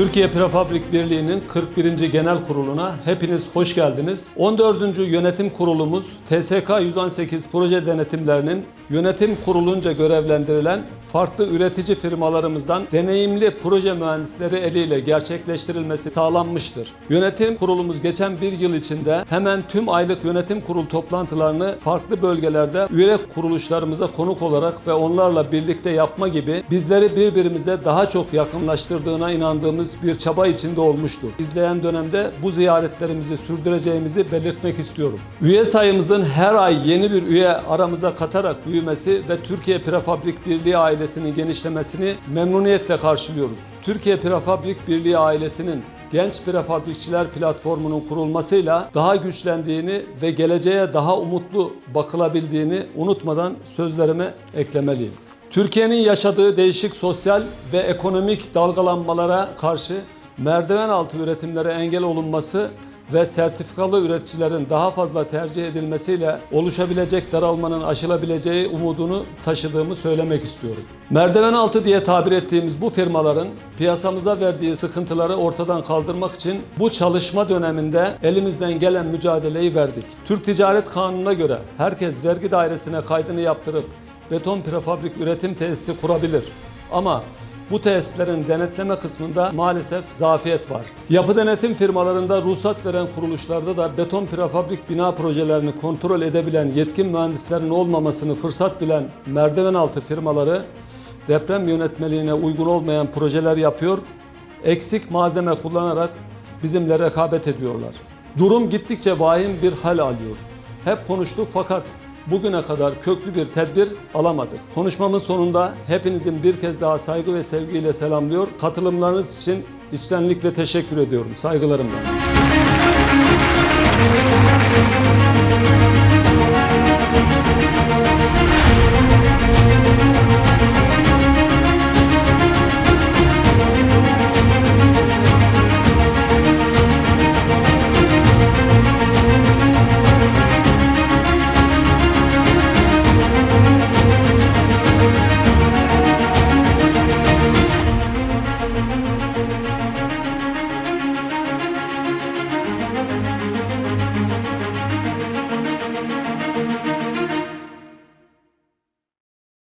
Türkiye Prefabrik Birliği'nin 41. Genel Kurulu'na hepiniz hoş geldiniz. 14. Yönetim Kurulumuz TSK 118 proje denetimlerinin yönetim kurulunca görevlendirilen farklı üretici firmalarımızdan deneyimli proje mühendisleri eliyle gerçekleştirilmesi sağlanmıştır. Yönetim kurulumuz geçen bir yıl içinde hemen tüm aylık yönetim kurul toplantılarını farklı bölgelerde üye kuruluşlarımıza konuk olarak ve onlarla birlikte yapma gibi bizleri birbirimize daha çok yakınlaştırdığına inandığımız bir çaba içinde olmuştur. İzleyen dönemde bu ziyaretlerimizi sürdüreceğimizi belirtmek istiyorum. Üye sayımızın her ay yeni bir üye aramıza katarak büyümesi ve Türkiye Prefabrik Birliği ailesinin genişlemesini memnuniyetle karşılıyoruz. Türkiye Prefabrik Birliği ailesinin Genç Prefabrikçiler platformunun kurulmasıyla daha güçlendiğini ve geleceğe daha umutlu bakılabildiğini unutmadan sözlerime eklemeliyim. Türkiye'nin yaşadığı değişik sosyal ve ekonomik dalgalanmalara karşı merdiven altı üretimlere engel olunması ve sertifikalı üreticilerin daha fazla tercih edilmesiyle oluşabilecek daralmanın aşılabileceği umudunu taşıdığımı söylemek istiyorum. Merdiven altı diye tabir ettiğimiz bu firmaların piyasamıza verdiği sıkıntıları ortadan kaldırmak için bu çalışma döneminde elimizden gelen mücadeleyi verdik. Türk Ticaret Kanunu'na göre herkes vergi dairesine kaydını yaptırıp beton prefabrik üretim tesisi kurabilir. Ama bu tesislerin denetleme kısmında maalesef zafiyet var. Yapı denetim firmalarında ruhsat veren kuruluşlarda da beton prefabrik bina projelerini kontrol edebilen yetkin mühendislerin olmamasını fırsat bilen merdiven altı firmaları deprem yönetmeliğine uygun olmayan projeler yapıyor, eksik malzeme kullanarak bizimle rekabet ediyorlar. Durum gittikçe vahim bir hal alıyor. Hep konuştuk fakat bugüne kadar köklü bir tedbir alamadık. Konuşmamın sonunda hepinizin bir kez daha saygı ve sevgiyle selamlıyor. Katılımlarınız için içtenlikle teşekkür ediyorum. Saygılarımla.